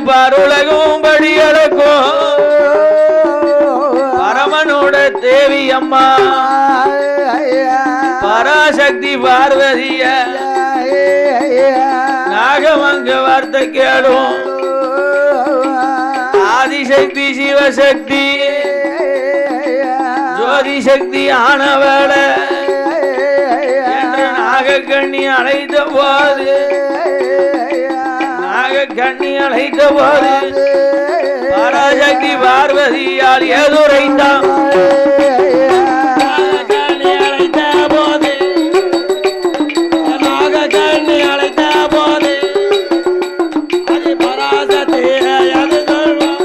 பருலகும் படியளக்கும் பரமனோட தேவி அம்மா பராசக்தி பார்வதிய. நாகமங்க வார்த்தை கேடும் ஆதிசக்தி சிவசக்தி. ஜோதி சக்தி ஆனவள. நாகக்கண்ணி அழைத்த போது அது பராசக்தி அது சொல்வான்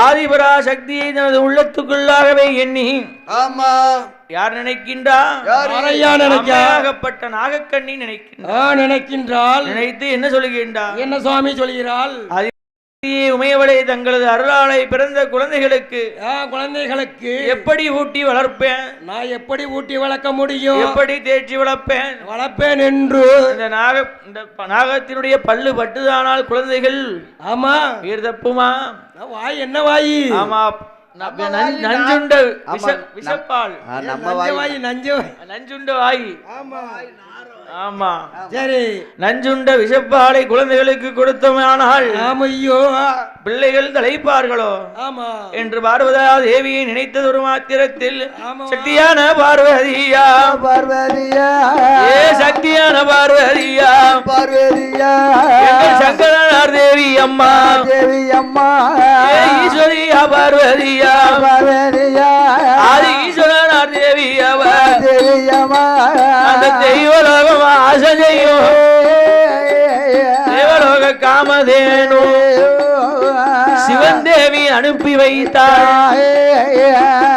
ஆதிபரா சக்தியை தனது உள்ளத்துக்குள்ளாகவே எண்ணி ஆமா யார் நினைக்கின்றா? யார் யாரையா நினைக்கா? அம்மையாகப்பட்ட நாகக்கண்ணி நினைக்கின்றா? ஆ, நினைக்கின்றாள் நினைத்து என்ன சொல்லுகின்றா? என்ன சுவாமி சொல்கிறாள்? உமையவளே தங்களது அருளாளை பிறந்த குழந்தைகளுக்கு ஆ, குழந்தைகளுக்கு எப்படி ஊட்டி வளர்ப்பேன்? நான் எப்படி ஊட்டி வளர்க்க முடியும்? எப்படி தேய்ச்சி வளர்ப்பேன்? வளர்ப்பேன் என்று இந்த நாக இந்த நாகத்தினுடைய பல்லு பட்டுதானால் குழந்தைகள் ஆமா. உயிர் தப்புமா? வாய் என்ன வாய்? ஆமா. நஞ்சுண்ட விஷ விஷப்பால். ஆ, நம்ம நஞ்ச வாய் வாய் நஞ்ச வாய். நஞ்சுண்ட வாய். ஆமா. ஆமா. சரி. நஞ்சுண்ட விஷப்பாலை குழந்தைகளுக்கு கொடுத்தோமானால் ஆமையோ. பிள்ளைகள் தலைப்பார்களோ? ஆமா. என்று பார்வதா தேவியை நினைத்தது ஒரு மாத்திரத்தில். சக்தியான பார்வதியா? பார்வதியா. ஏ சக்தியான பார்வதியா? பார்வதியா. சங்கரனார் தேவி அம்மா. தேவி அம்மா. ஈஸ்வரியா பார்வதியா? பார்வதியா. ஆதி ஈஸ்வரனார் தேவி அவ. தேவி அம்மா. அந்த தெய்வலோகம் ஆசை தேவலோக காமதேனு. சிவன் தேவி அனுப்பி வைத்தார்.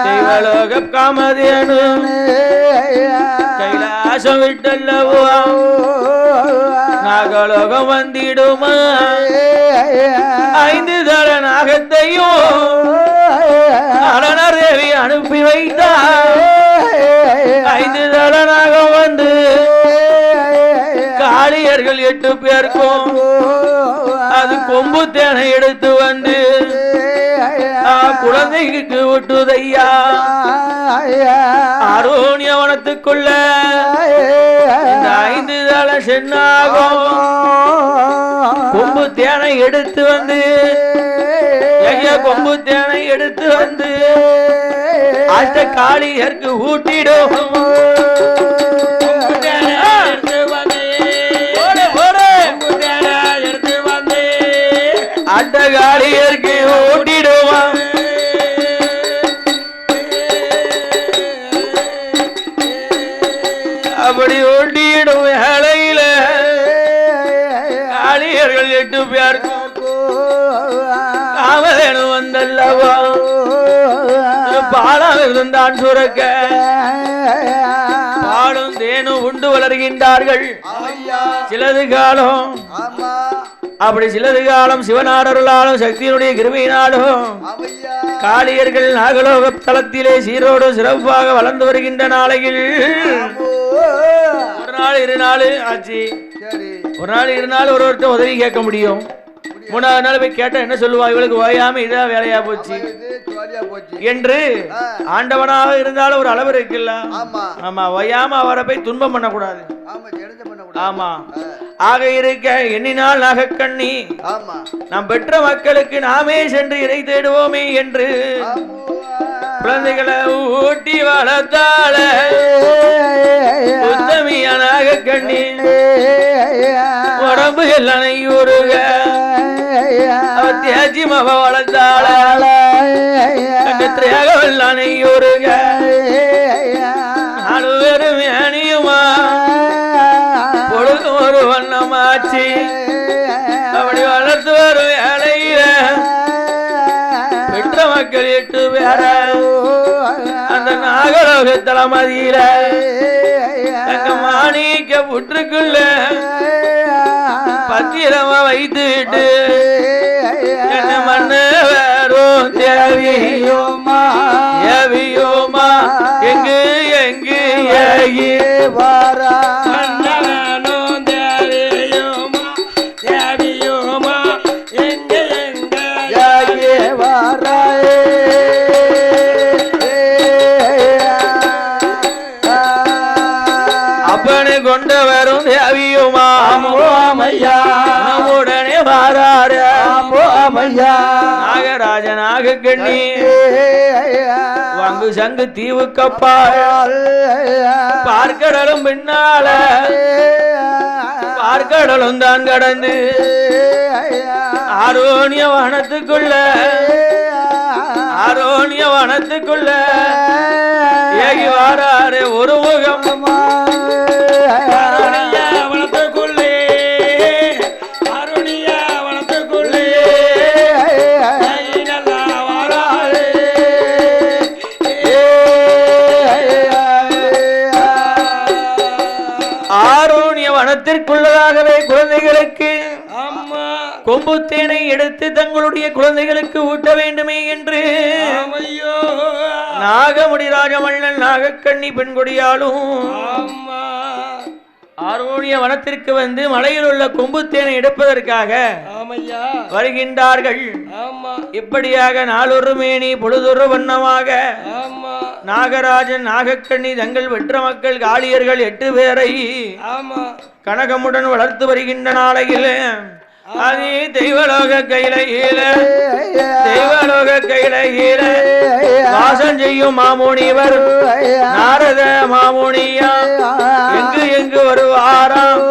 தேவலோக காமதேனு. கைலாசம் விட்டல்லவோ நாகலோகம் வந்திடுமா. ஐந்து தர நாகத்தையும் அரணர் தேவி அனுப்பி வைத்தார். ஐந்து தர காளியர்கள் எட்டு பேருக்கும். அது கொம்பு தேனை எடுத்து வந்து ஆ, குழந்தைக்கு விட்டுதையா அருணியவனத்துக்குள்ள இந்த ஐந்து தள சென்னாகும். கொம்பு தேனை எடுத்து வந்து ஐயா கொம்பு தேனை எடுத்து வந்து அஷ்ட காளியர்க்கு ஊட்டிடும். ஊட்டிடும் வேலையில காளியர்கள் எட்டு பேருக்கும் காமதேனு வந்தல்லவா? பாலம் இருந்தான் சுரக்க. பாலும் தேனும் உண்டு வளர்கின்றார்கள். சிலது காலம் அப்படி சிலது காலம் சிவனாரருளாலும் சக்தியினுடைய கிருமையினாலும் காளியர்கள் நாகலோக தலத்திலே சீரோடு சிறப்பாக வளர்ந்து வருகின்ற நாளையில். ஒரு நாள் இரு நாள் ஆச்சு. ஒரு நாள் இரு நாள் ஒரு ஒருத்தர் உதவி கேட்க முடியும். மூணாவது நாள் போய் கேட்டா என்ன சொல்லுவா? இவளுக்கு ஓயாம இதான் வேலையா போச்சு. இது என்று ஆண்டவனாக இருந்தாலும் ஒரு அளவு இருக்குல்ல? ஆமா. ஓயாம அவரை போய் துன்பம் பண்ணக்கூடாது. ஆமா ஆக இருக்க எண்ணினால் நாகக்கண்ணி நாம் பெற்ற மக்களுக்கு நாமே சென்று இறை தேடுவோமே என்று குழந்தைகளை ஊட்டி வளர்த்தாள உத்தமிய நாகக்கண்ணி. உடம்பு எல்லாம் தேஜி மக வளர்த்தாள கண்டத்திரையாக எல்லாம் நெய்யூருக நாலு பேரும் மேனியுமா பொழுது ஒரு வண்ணமாச்சு. அப்படி வளர்த்து வரும் வேலையில. பெற்ற மக்கள் எட்டு பேர. அந்த நாகலோக தளமதியில தங்க மாணிக்க புற்றுக்குள்ள. பத்திரமா வைத்துட்டு என்ன மண்ணு வேறும் தேவியோமா தேவியோமா எங்கு எங்கு ஏகி வாரா. உலக கண்ணி வங்கு சங்கு தீவு கப்பா பார்க்கடலும் பின்னால பார்க்கடலும் தான் கடந்து. ஆரோனிய வனத்துக்குள்ள ஆரோனிய வனத்துக்குள்ள ஏகி வாராரு ஒரு முகம்மா எடுத்து தங்களுடைய குழந்தைகளுக்கு ஊட்ட வேண்டுமே என்று. நாகமுடி ராஜமல்லன் நாகக்கண்ணி பெண்கொடியாலும் ஆரோனிய வனத்திற்கு வந்து மலையில் உள்ள கொம்பு தேனை எடுப்பதற்காக வருகின்றார்கள். இப்படியாக நாளொரு மேனி பொழுதொரு வண்ணமாக நாகராஜன் நாகக்கண்ணி தங்கள் வெற்ற மக்கள் காளியர்கள் எட்டு பேரை கனகமுடன் வளர்த்து வருகின்ற நாளையில் அதே தெய்வலோக கையில தெய்வலோக கையில வாசம் செய்யும் மாமுனிவர் நாரத மாமுனியா. எங்கு எங்கு வருவாராம்?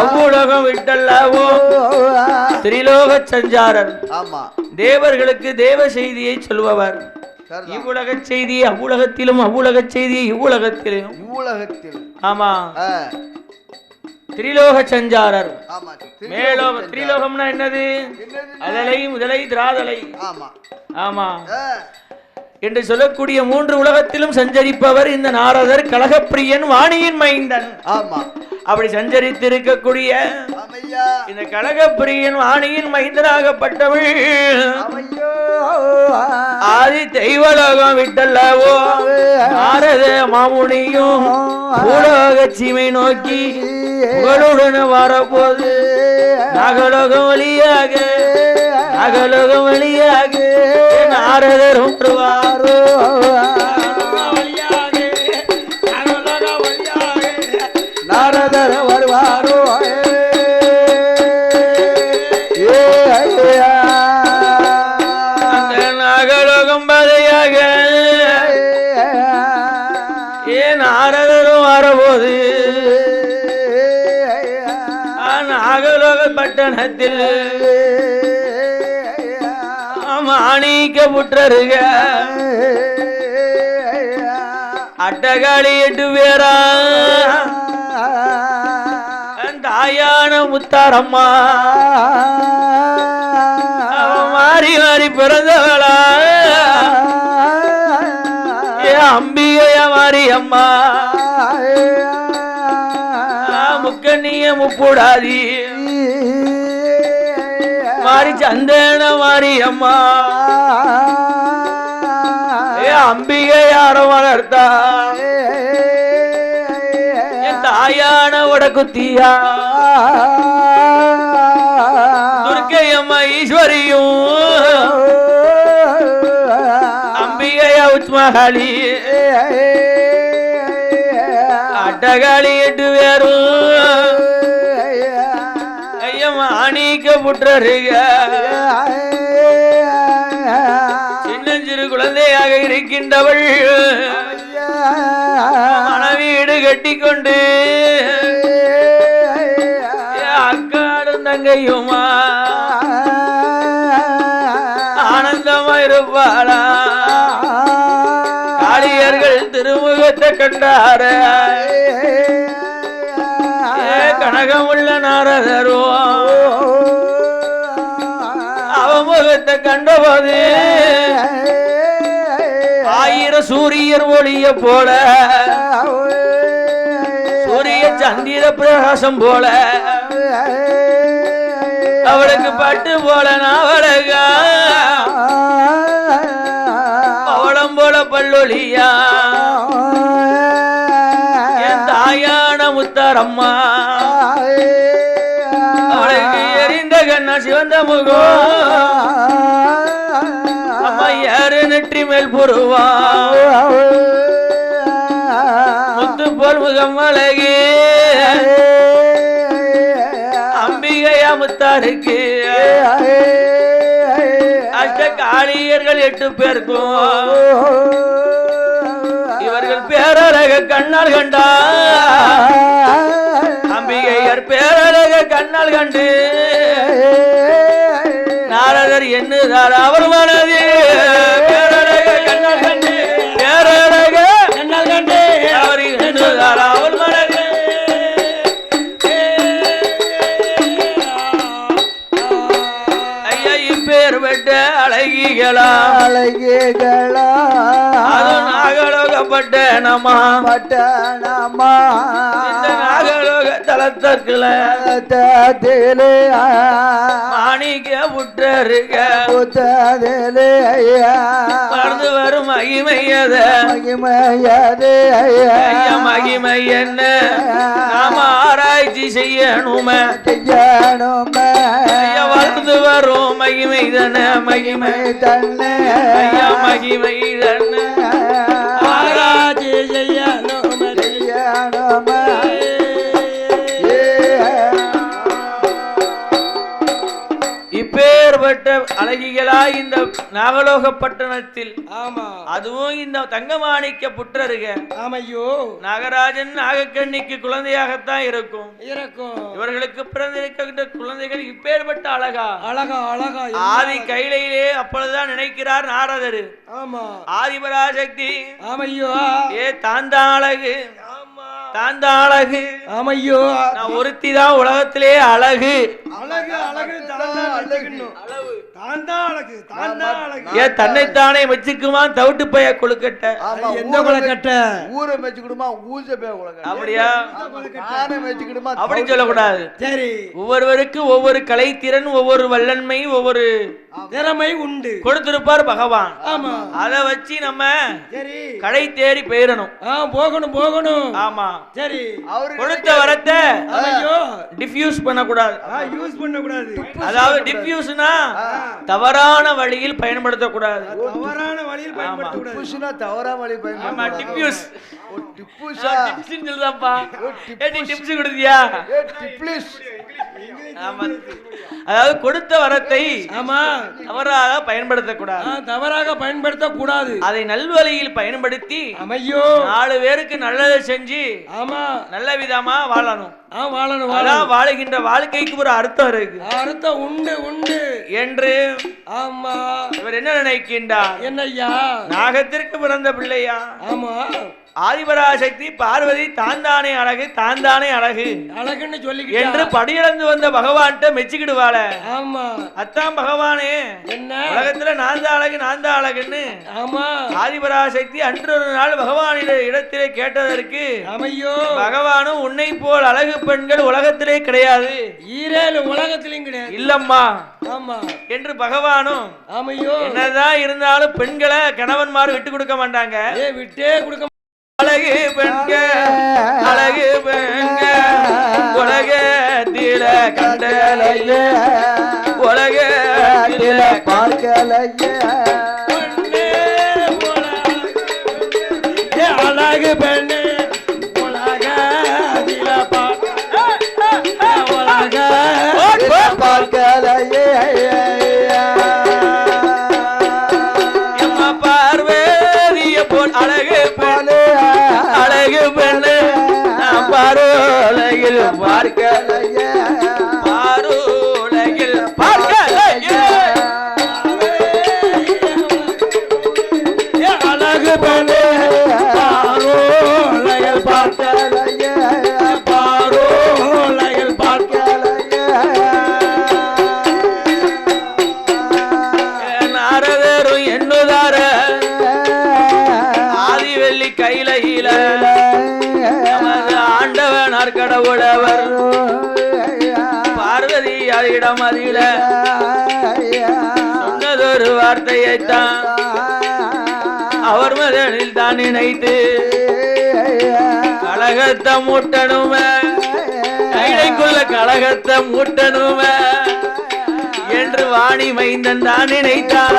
அவ்வுலகம் விட்டல்லவோ? திரிலோக சஞ்சாரர். ஆமா. தேவர்களுக்கு தேவ செய்தியை சொல்பவர். இவ்வுலக செய்தி அவ்வுலகத்திலும் அவ்வுலக செய்தி இவ்வுலகத்திலும். இவ்வுலகத்தில் ஆமா. திரிலோக சஞ்சாரர். மேலோக திரிலோகம்னா என்னது? அதலை முதலை திராதலை. ஆமா. என்று சொல்லக்கூடிய மூன்று உலகத்திலும் சஞ்சரிப்பவர் இந்த நாரதர் கலகப்பிரியன் வாணியின் மைந்தன். ஆமா. அப்படி சஞ்சரித்து இருக்கக்கூடிய இந்த கலகப்பிரியன் வாணியின் மைந்தனாகப்பட்டவள் ஆதி தெய்வலோகம் விட்டல்லவோ நாரத மாமுனியும் பூலோக சீமை நோக்கி புகழுடன் வரப்போது. நாகலோகம் வழியாக நாகலோகம் வழியாக நாரதரும் வருவார் பட்டணத்தில் மாணிக்க புற்றருக அட்டகாளி எட்டு பேரா தாயான முத்தாரம்மா. மாறி மாறி பிறந்தவளா. ஏ அம்பிகைய மாறி அம்மா முக்கண்ணிய முப்புடாதி மாறி சந்தேன மாறி அம்மா அம்பிகை யார வளர்த்தா என் தாயான உடக்குத்தியா. துர்க்கை அம்மா ஈஸ்வரியும். அம்பிகையா உச்மகாளி அட்டகாளி எட்டு வேறும் மாணிக்க புற்றருக சின்ன சிறு குழந்தையாக இருக்கின்றவள். மனவீடு கட்டிக்கொண்டு. அக்காடும் தங்கையுமா? ஆனந்தமா இருப்பாளா? காளியர்கள் திருமுகத்தை கண்டார. கனகமுள்ள நாரதரோ. அவமுகத்தை கண்டபோது ஆயிரம் சூரியர் ஒளிய போல சூரிய சந்திர பிரகாசம் போல. அவளுக்கு பட்டு போல நாவலகா. அவளம் போல பல்லொழியா. என் தாயான முத்தாரம்மா. சிவந்த முகம் அம்மா யாரு நெற்றி மேல் பொருவா முத்து போல் முகம் அழகே. அம்பிகையா முத்தாருக்கு. அஷ்ட காளியர்கள் எட்டு பேருக்கும். இவர்கள் பேரழக கண்ணால் கண்டா நாரதர் என்னுதார் அவர் மனது பேரழக கண்ணால் கண்டு. பேரழக கண்ணால் கண்டு. அவர் என்னுதார் அவர் மனது ஐயா இப்பேர் பெற்ற அழகிகளா. அழகிகளா. அது நாகலோகப்பட்ட நம்மா பட்டணமா இந்த தத்திலே மாணிக்க புற்றருக புத்ததிலே ஐயா. வளர்ந்து வரும் மகிமையத. மகிமையதே ஐயா. மகிமை என்ன? நாம ஆராய்ச்சி செய்யணுமே. செய்யணுமே. வளர்ந்து வரும் மகிமை தன மகிமை. தன்னை ஐயா மகிமை தன. never இப்பேற்பட்ட அழகிகளா இந்த நாகலோக பட்டணத்தில். ஆமா. அதுவும் இந்த தங்கமாணிக்க புற்றருக. ஆமையோ. நாகராஜன் நாகக்கண்ணிக்கு குழந்தையாகத்தான் இருக்கும். இருக்கும். இவர்களுக்கு பிறந்திருக்கின்ற குழந்தைகள் இப்பேற்பட்ட அழகா. அழகா அழகா. ஆதி கைலையிலே அப்பொழுதுதான் நினைக்கிறார் நாரதர். ஆமா. ஆதிபராசக்தி. ஆமையோ. ஏ தாந்தா அழகு தாந்தா அழகு ஆமையோ. நான் ஒருத்தி தான் உலகத்திலே அழகு. அழகு அழகு வச்சுக்கணும். தான் தான் அழகு தான் தான் அழகு. ஏ தன்னைத்தானே வச்சுக்குமா தவிட்டு பைய கொழுக்கட்ட. ஆமா, எந்த ஊரை கொலக்கட்டை ஊரை வச்சுக்கிடுமா ஊச பே உலகம் அப்படியா? நானே வச்சுக்கிடுமா அப்படி சொல்லக்கூடாது. சரி. ஒவ்வொருவருக்கும் ஒவ்வொரு கலைத்திறன் ஒவ்வொரு வல்லன்மை ஒவ்வொரு திறமை உண்டு. கொடுத்திருப்பார் பகவான். ஆமா. அதை வச்சு நம்ம சரி. கடை தேடி போயிடணும். போகணும் போகணும். ஆமா. சரி. அவரு கொடுத்த வரத்தை டிஃப்யூஸ் பண்ணக்கூடாது. யூஸ் பண்ண கூடாது அதாவது டிஃப்யூஸ்னா தவறான வழியில் பயன்படுத்தக்கூடாது. தவறான வழியில் பயன்படுத்த கூடாது டிப்புஷுனா தவறா வழி ஆமா பயன்படுத்த டிஃப்யூஸ் ஓ டிப்புஷா? டிப்ஸ்னு சொல்லுதாப்பா ஏ நீ டிப்ஸ் கொடுத்தியா ஏ ஆமா. அதாவது கொடுத்த வரத்தை ஆமா. தவறாக பயன்படுத்தக்கூடாது. தவறாக பயன்படுத்த கூடாது அதை நல்வழியில் பயன்படுத்தி அமையோ? நாலு பேருக்கு நல்லதை செஞ்சு ஆமா. நல்ல விதமா வாழணும். ஆ வாழணும் வாழுகின்ற வாழ்க்கைக்கு ஒரு அர்த்தம் இருக்கு. அர்த்தம் உண்டு உண்டு. என்று. ஆமா. இவர் என்ன நினைக்கின்றார்? என்னய்யா? நாகத்திற்கு பிறந்த பிள்ளையா? ஆமா. ஆதிபராசக்தி பார்வதி தாந்தானே அழகு தாந்தானே அழகு அழகுன்னு என்று சொல்லிக்கிட்டு படியிழந்து வந்த பகவான்கிட்ட மெச்சுக்கிடுவாள. ஆமா. அத்தான் பகவானே. என்ன? உலகத்துல நான் தான் அழகு நான் தான் அழகுன்னு. ஆமா. ஆதிபராசக்தி அன்று ஒரு நாள் பகவானிட இடத்திலே கேட்டதற்கு அமையோ? பகவானும் உன்னை போல் அழகு பெண்கள் உலகத்திலே கிடையாது. ஈரேழு உலகத்திலையும் கிடையாது. இல்லம்மா. ஆமா. என்று பகவானும் அமையோ? என்னதான் இருந்தாலும் பெண்களை கணவன்மார் விட்டு கொடுக்க மாட்டாங்க. விட்டே கொடுக்க அழகு பெண்க அழகு பெண்க உலகத்தில கண்டலையே உலகத்தில பார்க்கலையே. உலகில நமது ஆண்டவனார் கடவுளவர் பார்வதி அதிடம் அதில? சொன்னதொரு வார்த்தையைத்தான் அவர் மதனில் தான் நினைத்து கழகத்தை மூட்டணுமே கைடைக்குள்ள கழகத்தை மூட்டணுமே என்று வாணி மைந்தன் தான் நினைத்தான்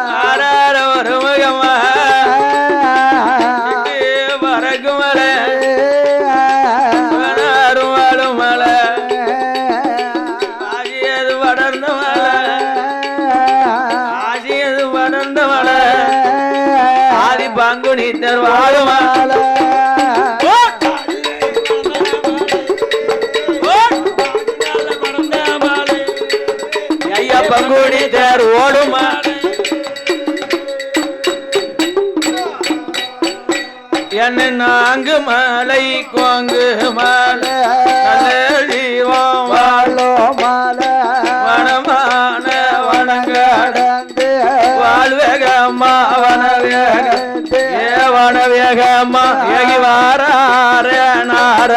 தேர் ஓடும்? என்ன நான்கு மலை கோங்கு மலை வாழோ மாலை வனமான வனங்காட. கடந்து வாழ்வேகம்மா வனவேக ஏ வனவேகம்மா ஏகி வாரார நார.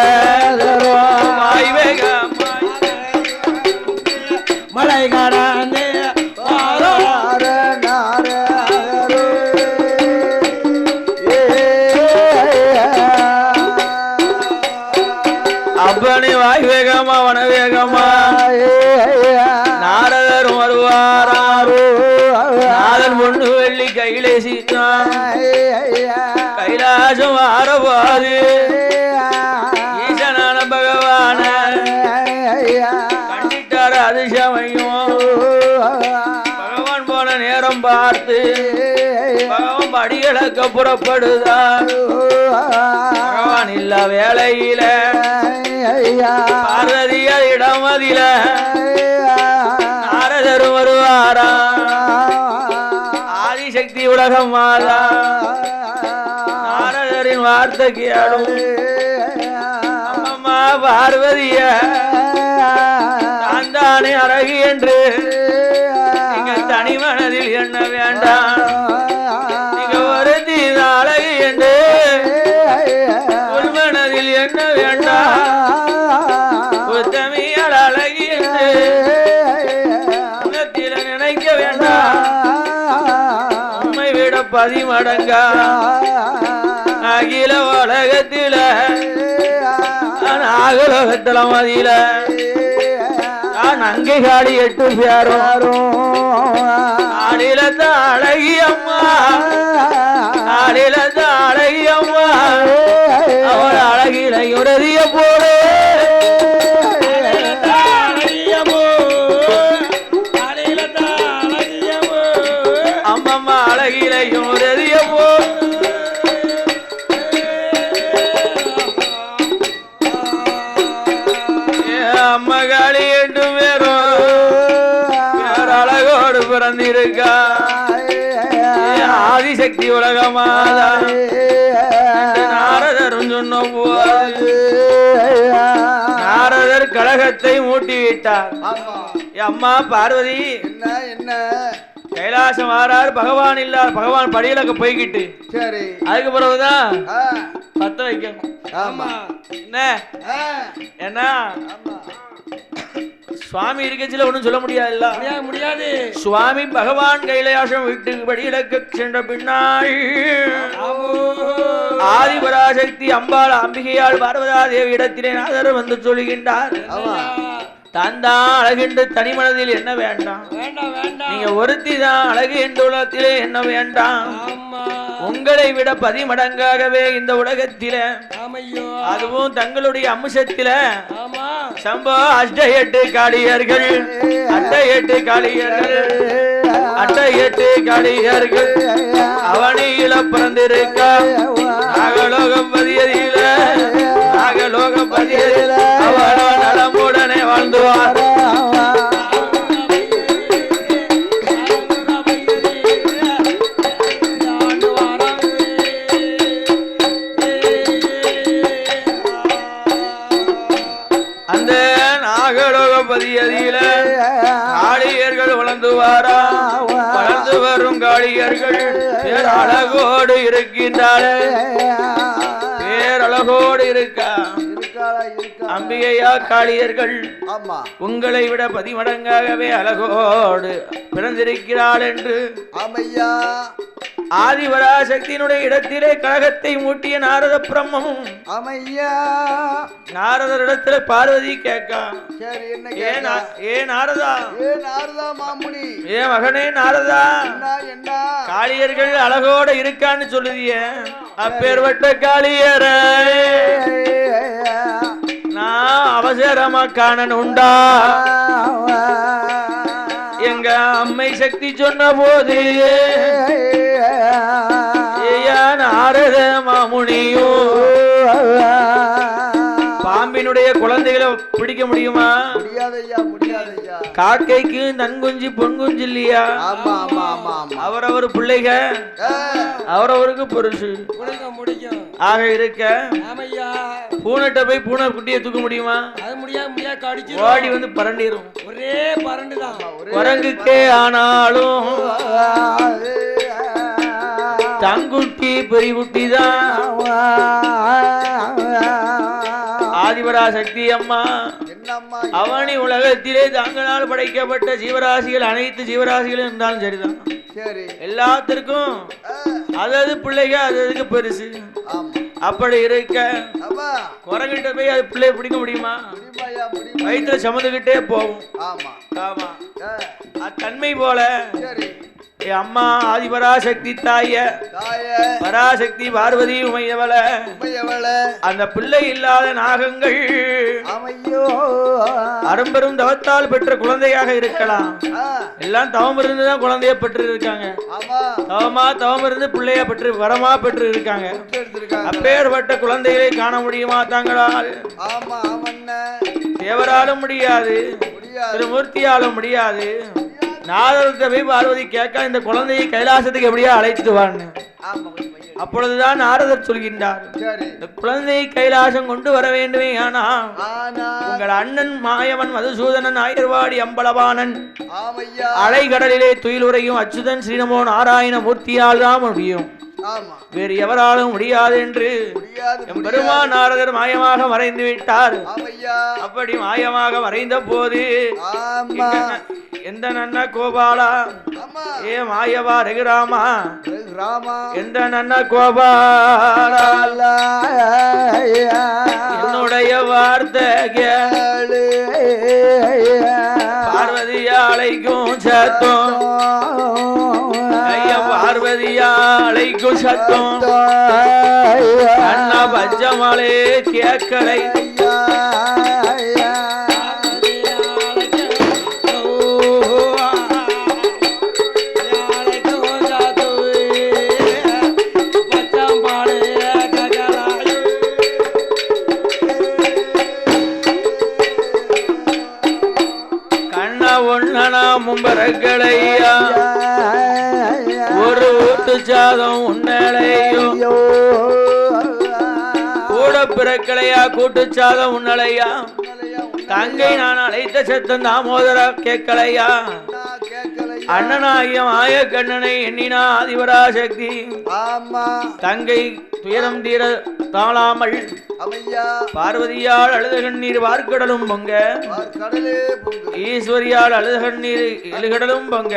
பார்த்து பகவான் படிகளக்க புறப்படுதான் பகவான் இல்ல வேலையில பார்வதியர் இடமதில நாரதர் வருவாரா? ஆதிசக்தி உலகம் மாதா நாரதரின் வார்த்தை ஆடும் அம்மா பார்வதிய நான் தானே அழகு என்று தனி மனதில் என்ன வேண்டாம்? நீங்க வருந்தி அழகு என்று உள் மனதில் என்ன வேண்டாம்? உத்தமியால் அழகு என்று உள்ளத்தில் நினைக்க வேண்டாம். உண்மை விட பதிமடங்கா? அகில உலகத்தில நாகலோகத்தில மதியில அங்கே காடி எட்டு பேரும் ஆடிலத்த அழகி அம்மா. ஆடிலத்த அழகி அம்மா. அவள் அழகில உரதிய போடு பிறந்திருக்கா ஆதிசக்தி உலகமாதா நாரதரும் சொன்ன போது நாரதர் கழகத்தை மூட்டி விட்டார் ஆமா என் அம்மா பார்வதி. என்ன என்ன? கைலாசம் ஆறார் பகவான் இல்லார் பகவான் படியிலக்க போய்கிட்டு. சரி. அதுக்கு பிறகுதான் பத்த வைக்கணும். ஆமா. என்ன? என்ன? சுவாமி இருக்கச்சில ஒண்ணும் சொல்ல முடியாதுல்ல? முடியாது முடியாது. சுவாமி பகவான் கைலாசம் விட்டு படியிலக்க சென்ற பின்னால் ஆதிபராசக்தி அம்பாள் அம்பிகையாள் பார்வதா தேவி இடத்திலே நாதர் வந்து சொல்லுகின்றார் தான் அழகென்று தனிமனதில் என்ன வேண்டாம்? நீங்க ஒருத்தி தான் அழகு என்ற உலகத்திலே என்ன வேண்டாம்? உங்களை விட பதிமடங்காகவே இந்த உலகத்தில அதுவும் தங்களுடைய அம்சத்தில. ஆமா. சம்போ அஷ்ட எட்டு காளியர்கள். அட்ட எட்டு காளியர்கள். அட்ட எட்டு காளியர்கள். அவனியில பிறந்திருக்கா காளியர்கள் ஆமா. உங்களை விட பதிமடங்காகவே அழகோடு பிறந்திருக்கிறாள் என்று ஆமையா. ஆதிபராசக்தியினுடைய இடத்திலே கழகத்தை மூட்டிய நாரத பிரம்மமும் அமையா நாரதரிடத்துல பார்வதி கேட்கா சரி என்ன ஏ நாரதா? ஏ நாரதா மாமுனி. ஏ மகனே நாரதா? என்ன காளியர்கள் அழகோட இருக்கான்னு சொல்லுதிய. அப்பேர்வட்ட காளியர. அவசரமா காணனுண்டா எங்க அம்மை சக்தி சொன்ன போது நாரத மாமுனியோ பாம்பினுடைய குழந்தைகளை பிடிக்க முடியுமா? காக்கைக்கு நன்குஞ்சி பொன்குஞ்சு இல்லையா? அவரவர் பிள்ளைக அவரவருக்கு முடிக்க முடிக்கும் ஆக இருக்க பூனைட்ட போய் பூனை குட்டியை தூக்க முடியுமா? அது முடியாது முடியாது கடிச்சு ஓடி வந்து பரண்டிரும். ஒரே பரண்டு தான். குரங்குக்கே ஆனாலும் தங்குட்டி பெரிய குட்டி தான். ஆதிபரா சக்தி அம்மா அவனி உலகத்திலே தங்களால் படைக்கப்பட்ட ஜீவராசிகள் அனைத்து ஜீவராசிகளும் இருந்தாலும் சரிதான். சரி. எல்லாத்திற்கும் ஆ, அதது பிள்ளைக அது அதுக்கு பெருசு. அப்படி இருக்க. குரங்கிட்ட போய் அது பிள்ளைய பிடிக்க முடியுமா? வயிற்றுல சுமந்துக்கிட்டே போகும். ஆமா. ஆமா. ஆ, அத்தன்மை போல. சரி. அம்மா ஆதிபராசக்தி தாய. தாய. பராசக்தி பார்வதி உமையவள. அந்த பிள்ளை இல்லாத நாகங்கள் அரும்பெரும் தவத்தால் பெற்ற குழந்தையாக இருக்கலாம். எல்லாம் தவம் இருந்து தான் குழந்தைய பெற்று இருக்காங்க தவமா தவம் இருந்து பிள்ளைய பெற்று வரமா பெற்று இருக்காங்க அப்பேற்பட்ட குழந்தைகளை காண முடியுமா தாங்களால்? தேவராலும் முடியாது. திருமூர்த்தியாலும் முடியாது. நாதரத்தை போய் பார்வதி கேட்க இந்த குழந்தையை கைலாசத்துக்கு எப்படியா அழைச்சிட்டு வான்னு. அப்பொழுதுதான் நாரதர் சொல்கின்றார் இந்த குழந்தையை கைலாசம் கொண்டு வர வேண்டுமே ஆனா உங்கள் அண்ணன் மாயவன் மதுசூதனன் ஆயர்வாடி அம்பலவாணன் அலைகடலிலே துயிலுரையும் அச்சுதன் ஸ்ரீநமோ நாராயண மூர்த்தியால் தான் முடியும். வேறு எவராலும் முடியாது என்று பெருமான் நாரதர் மாயமாக மறைந்து விட்டார். அப்படி மாயமாக மறைந்த போது எந்த நன்ன கோபாலா? ஏ மாயவா ரகுராமா? ராமா எந்த நன்ன கோபாலா. என்னுடைய வார்த்தை கேளு. பார்வதியாளைக்கும் சத்தம் பார்வதியாளைக்கும் சத்தம். அண்ணா பஞ்சமலே கேட்கலை கண்ணா ஒண்ணனா மும்பரங்களையா சாதம் உன்னலையும். கூட பிறக்கலையா கூட்டு சாதம் உன்னலையா? தங்கை நான் அழைத்த சத்தம் தாமோதர கேட்கலையா? அண்ணனாகிய மாய கண்ணனை எண்ணினா ஆதிபராசக்தி ஆமா. தங்கை துயரம் தீர தாழாமல் பார்வதியால் அழுத கண்ணீர் வார்க்கடலும் பொங்க. ஈஸ்வரியால் அழுத கண்ணீர் எழுகடலும் பொங்க.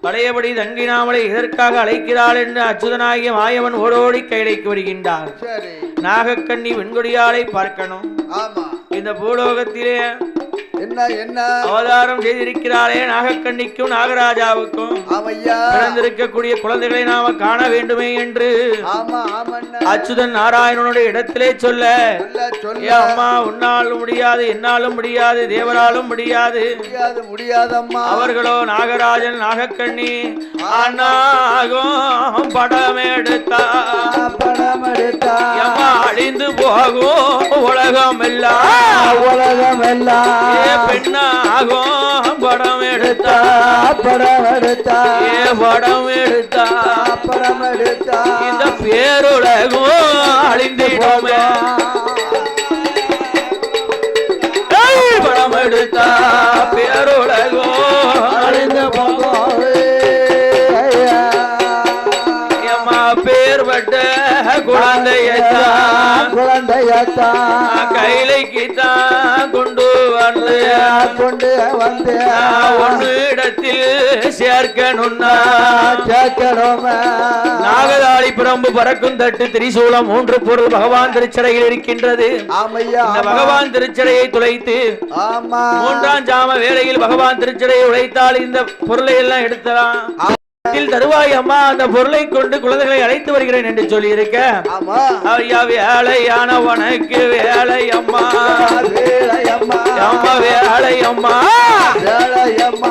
பழையபடி தங்கினாமலை இதற்காக அழைக்கிறாள் என்று அச்சுதனாகிய மாயவன் ஓடோடி கைலைக்கு வருகின்றார் நாகக்கண்ணி வெண்கொடியாளை பார்க்கணும். ஆமா. இந்த பூலோகத்திலே என்ன என்ன? அவதாரம் செய்திருக்கிறாளே நாகக்கண்ணிக்கும் நாகராஜாவுக்கும். பிறந்திருக்கக்கூடிய குழந்தைகளை நாம காண வேண்டுமே என்று அச்சுதன் நாராயணனுடைய இடத்திலே சொல்ல அம்மா உன்னாலும் முடியாது என்னாலும் முடியாது தேவராலும் முடியாது. முடியாது முடியாதம்மா. அவர்களோ நாகராஜன் நாகக்கண்ணி அண்ணாகும் படம் எடுத்தா படம் எடுத்தா அழிந்து போகும் உலகம் எல்லாம் உலகம் எல்லாம் பெண்ணாகும் படம் எடுத்தா. படம் எடுத்தா. படம் எடுத்தா. படம் எடுத்தா. இந்த பேருலகம் அழிந்திடுமே. படம் எடுத்தா பேருலகம் குழந்தையத்தான் கைலைக்கு தான் கொண்டு வந்து கொண்டு வந்து ஒன்னு இடத்தில் சேர்க்கணும்னா? கேட்கணுமே நாகதாளி பிரம்பு பறக்கும் தட்டு திரிசூலம் மூன்று பொருள் பகவான் திருச்சடையில் இருக்கின்றது. ஆமையா இந்த பகவான் திருச்சடையை துளைத்து ஆமா. மூன்றாம் ஜாம வேளையில் பகவான் திருச்சடையை உழைத்தால் இந்த பொருளை எல்லாம் எடுத்தலாம் தருவாய் அம்மா அந்த பொருளை கொண்டு குழந்தைகளை அழைத்து வருகிறேன் என்று சொல்லி இருக்க ஐயா வேலையான உனக்கு வேலை அம்மா. வேலையம்மா அம்மா. வேலை அம்மா. வேலையம்மா